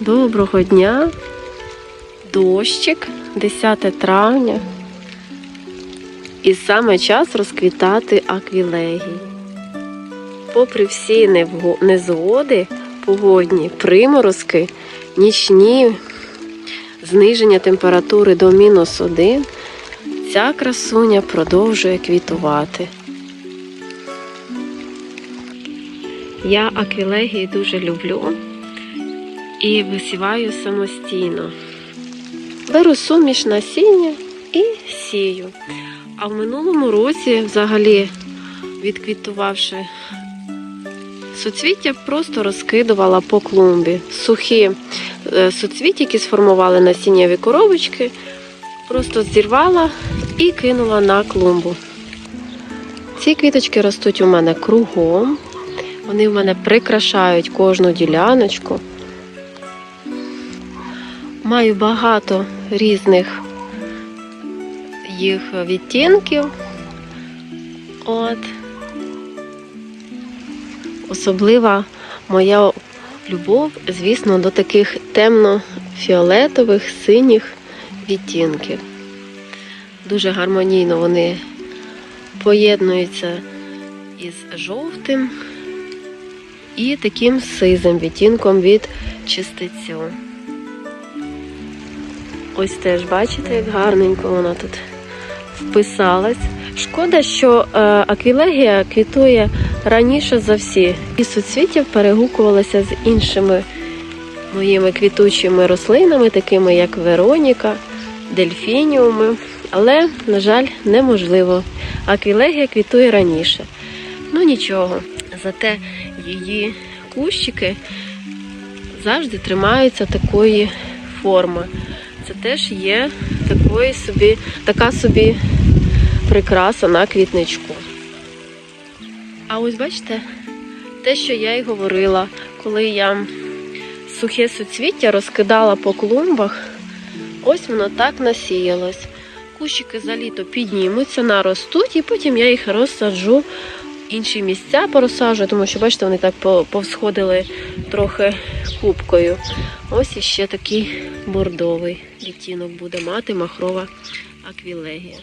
Доброго дня. Дощик, 10 травня. І саме час розквітати аквілегії. Попри всі незгоди погодні, приморозки, нічні, зниження температури до мінус 1, ця красуня продовжує квітувати. Я аквілегії дуже люблю і висіваю самостійно. Беру суміш насіння і сію. А в минулому році, взагалі, відквітувавши суцвіття, просто розкидувала по клумбі. Сухі е, суцвіття, які сформували насіннєві коробочки, просто зірвала і кинула на клумбу. Ці квіточки ростуть у мене кругом. Вони в мене прикрашають кожну діляночку. Маю багато різних їх відтінків. От. Особлива моя любов, звісно, до таких темно-фіолетових, синіх відтінків. Дуже гармонійно вони поєднуються із жовтим і таким сизим відтінком від чистицю. Ось теж бачите, як гарненько вона тут вписалась. Шкода, що е, аквілегія квітує раніше за всі. І суцвіття перегукувалося з іншими моїми квітучими рослинами, такими як Вероніка, дельфініуми. Але, на жаль, неможливо. Аквілегія квітує раніше. Ну нічого, зате її кущики завжди тримаються такої форми. Це теж є такої собі, така собі прикраса на квітничку. А ось бачите, те, що я й говорила, коли я сухе суцвіття розкидала по клумбах, ось воно так насіялось. Кущики за літо піднімуться, наростуть, і потім я їх розсаджу інші місця порозсаджую, тому що, бачите, вони так по- повсходили трохи кубкою. Ось іще такий бордовий відтінок буде мати махрова аквілегія.